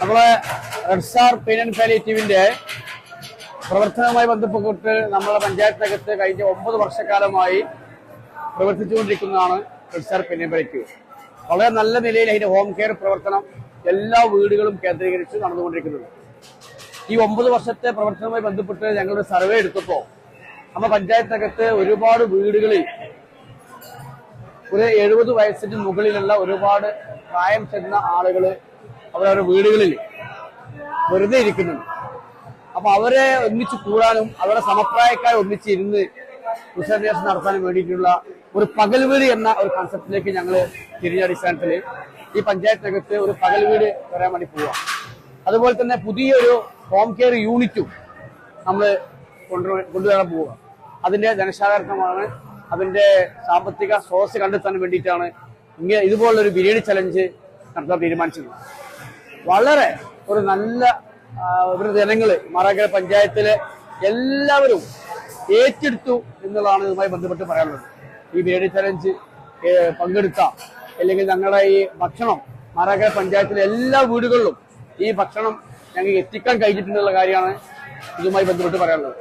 നമ്മളെ red star pain and പാലിയേറ്റീവിന്റെ പ്രവർത്തനവുമായി ബന്ധപ്പെട്ട് നമ്മളെ പഞ്ചായത്തിനകത്ത് കഴിഞ്ഞ ഒമ്പത് വർഷക്കാലമായി പ്രവർത്തിച്ചുകൊണ്ടിരിക്കുന്നതാണ് Red Star Pain and Palliative വളരെ നല്ല നിലയിൽ അതിന്റെ ഹോം കെയർ പ്രവർത്തനം എല്ലാ വീടുകളും കേന്ദ്രീകരിച്ച് നടന്നുകൊണ്ടിരിക്കുന്നത് ഈ ഒമ്പത് വർഷത്തെ പ്രവർത്തനവുമായി ബന്ധപ്പെട്ട് ഞങ്ങളൊരു സർവേ എടുത്തപ്പോൾ നമ്മുടെ പഞ്ചായത്തിനകത്ത് ഒരുപാട് വീടുകളിൽ ഒരു എഴുപത് വയസ്സിന് മുകളിലുള്ള ഒരുപാട് പ്രായം ചെന്ന ആളുകൾ അവരവരുടെ വീടുകളിൽ വെറുതെ ഇരിക്കുന്നുണ്ട്. അപ്പൊ അവരെ ഒന്നിച്ച് കൂടാനും അവരുടെ സമപ്രായക്കാരെ ഒന്നിച്ചിരുന്ന് വിദ്യാഭ്യാസം നടത്താനും വേണ്ടിയിട്ടുള്ള ഒരു പകൽ വീട് എന്ന ഒരു കൺസെപ്റ്റിലേക്ക് ഞങ്ങൾ തിരിഞ്ഞ അടിസ്ഥാനത്തിൽ ഈ പഞ്ചായത്തിനകത്ത് ഒരു പകൽ വീട് വരാൻ വേണ്ടി പോവാം. അതുപോലെ തന്നെ പുതിയൊരു ഹോം കെയർ യൂണിറ്റും നമ്മൾ കൊണ്ടുവരാൻ പോവുക അതിന്റെ ധനശാകരണമാണ് അതിന്റെ സാമ്പത്തിക സ്രോതസ് കണ്ടെത്താൻ വേണ്ടിയിട്ടാണ് ഇങ്ങനെ ഇതുപോലുള്ള ഒരു ബിരിയാണി ചലഞ്ച് നടത്താൻ തീരുമാനിച്ചത്. വളരെ ഒരു നല്ല ഒരു ജനങ്ങൾ മാറാക്കര പഞ്ചായത്തിലെ എല്ലാവരും ഏറ്റെടുത്തു എന്നുള്ളതാണ് ഇതുമായി ബന്ധപ്പെട്ട് പറയാനുള്ളത്. ഈ വേടി ചലഞ്ച് പങ്കെടുത്ത അല്ലെങ്കിൽ ഞങ്ങളുടെ ഈ ഭക്ഷണം മാറാക്കര പഞ്ചായത്തിലെ എല്ലാ വീടുകളിലും ഈ ഭക്ഷണം ഞങ്ങൾക്ക് എത്തിക്കാൻ കഴിഞ്ഞിട്ടുള്ള കാര്യമാണ് ഇതുമായി ബന്ധപ്പെട്ട് പറയാനുള്ളത്.